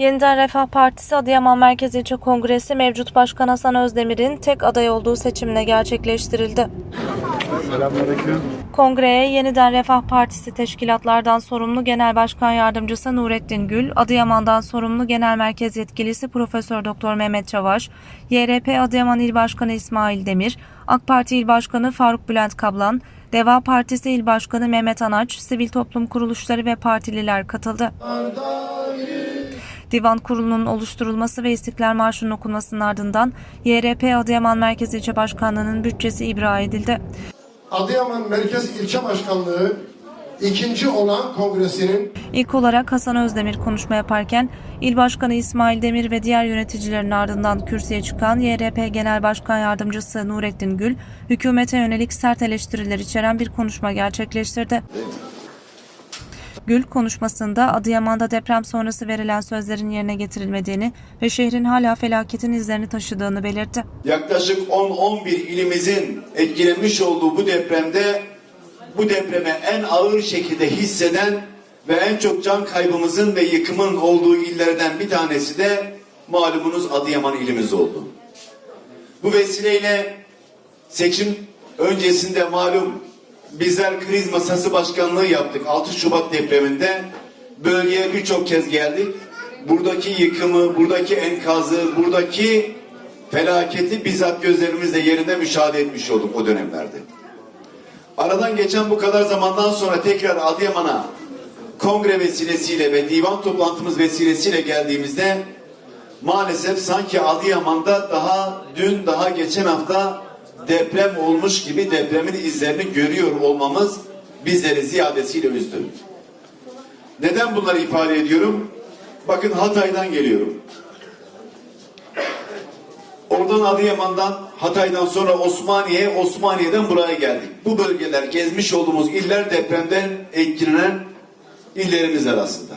Yeniden Refah Partisi Adıyaman Merkez İlçe Kongresi mevcut Başkan Hasan Özdemir'in tek aday olduğu seçimle gerçekleştirildi. Selamünaleyküm. Kongreye Yeniden Refah Partisi teşkilatlardan sorumlu Genel Başkan Yardımcısı Nurettin Gül, Adıyaman'dan sorumlu Genel Merkez Yetkilisi Profesör Doktor Mehmet Çavaş, YRP Adıyaman İl Başkanı İsmail Demir, AK Parti İl Başkanı Faruk Bülent Kablan, Deva Partisi İl Başkanı Mehmet Anaç, sivil toplum kuruluşları ve partililer katıldı. Divan Kurulu'nun oluşturulması ve İstiklal Marşı'nın okunmasının ardından YRP Adıyaman Merkez İlçe Başkanlığı'nın bütçesi ibra edildi. Adıyaman Merkez İlçe Başkanlığı ikinci olan kongresinin İlk olarak Hasan Özdemir konuşma yaparken İl Başkanı İsmail Demir ve diğer yöneticilerin ardından kürsüye çıkan YRP Genel Başkan Yardımcısı Nurettin Gül, hükümete yönelik sert eleştiriler içeren bir konuşma gerçekleştirdi. Gül konuşmasında Adıyaman'da deprem sonrası verilen sözlerin yerine getirilmediğini ve şehrin hala felaketin izlerini taşıdığını belirtti. Yaklaşık 10-11 ilimizin etkilenmiş olduğu bu depremde bu depreme en ağır şekilde hisseden ve en çok can kaybımızın ve yıkımın olduğu illerden bir tanesi de malumunuz Adıyaman ilimiz oldu. Bu vesileyle seçim öncesinde malum bizler kriz masası başkanlığı yaptık 6 Şubat depreminde. Bölgeye birçok kez geldik. Buradaki yıkımı, buradaki enkazı, buradaki felaketi bizzat gözlerimizle yerinde müşahede etmiş olduk o dönemlerde. Aradan geçen bu kadar zamandan sonra tekrar Adıyaman'a kongre vesilesiyle ve divan toplantımız vesilesiyle geldiğimizde maalesef sanki Adıyaman'da daha dün daha geçen hafta deprem olmuş gibi depremin izlerini görüyor olmamız bizleri ziyadesiyle üzdü. Neden bunları ifade ediyorum? Bakın Hatay'dan geliyorum. Oradan Adıyaman'dan, Hatay'dan sonra Osmaniye, Osmaniye'den buraya geldik. Bu bölgeler gezmiş olduğumuz iller depremden etkilenen illerimiz arasında.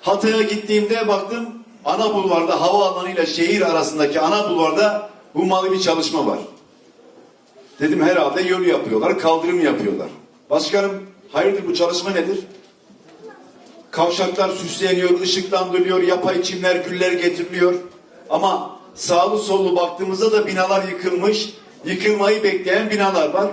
Hatay'a gittiğimde baktım ana bulvarda havaalanıyla şehir arasındaki ana bulvarda hummalı bir çalışma var. Dedim herhalde yol yapıyorlar, kaldırım yapıyorlar. Başkanım hayırdır bu çalışma nedir? Kavşaklar süsleniyor, ışıklandırılıyor, yapay çimler, güller getiriliyor. Ama sağlı sollu baktığımızda da binalar yıkılmış, yıkılmayı bekleyen binalar var.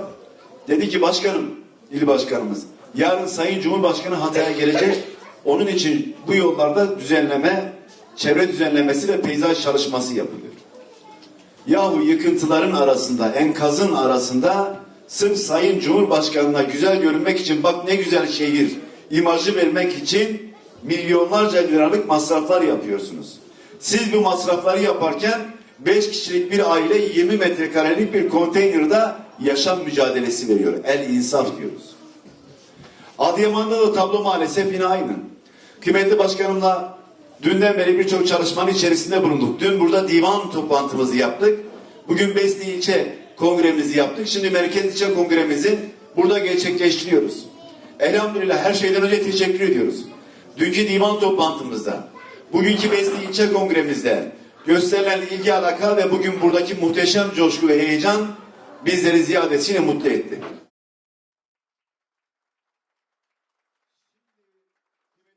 Dedi ki başkanım, il başkanımız, yarın Sayın Cumhurbaşkanı Hatay'a gelecek. Onun için bu yollarda düzenleme, çevre düzenlemesi ve peyzaj çalışması yapılıyor. Yahu yıkıntıların arasında, enkazın arasında sırf Sayın Cumhurbaşkanı'na güzel görünmek için bak ne güzel şehir imajı vermek için milyonlarca liralık masraflar yapıyorsunuz. Siz bu masrafları yaparken 5 kişilik bir aile 20 metrekarelik bir konteynerde yaşam mücadelesi veriyor. El insaf diyoruz. Adıyaman'da da tablo maalesef yine aynı. Kıymetli başkanımla dünden beri birçok çalışmanın içerisinde bulunduk. Dün burada divan toplantımızı yaptık. Bugün Besni ilçe kongremizi yaptık. Şimdi merkez ilçe kongremizi burada gerçekleştiriyoruz. Elhamdülillah her şeyden önce teşekkür ediyoruz. Dünkü divan toplantımızda, bugünkü Besni ilçe kongremizde gösterilen ilgi alaka ve bugün buradaki muhteşem coşku ve heyecan bizleri ziyadesiyle mutlu etti.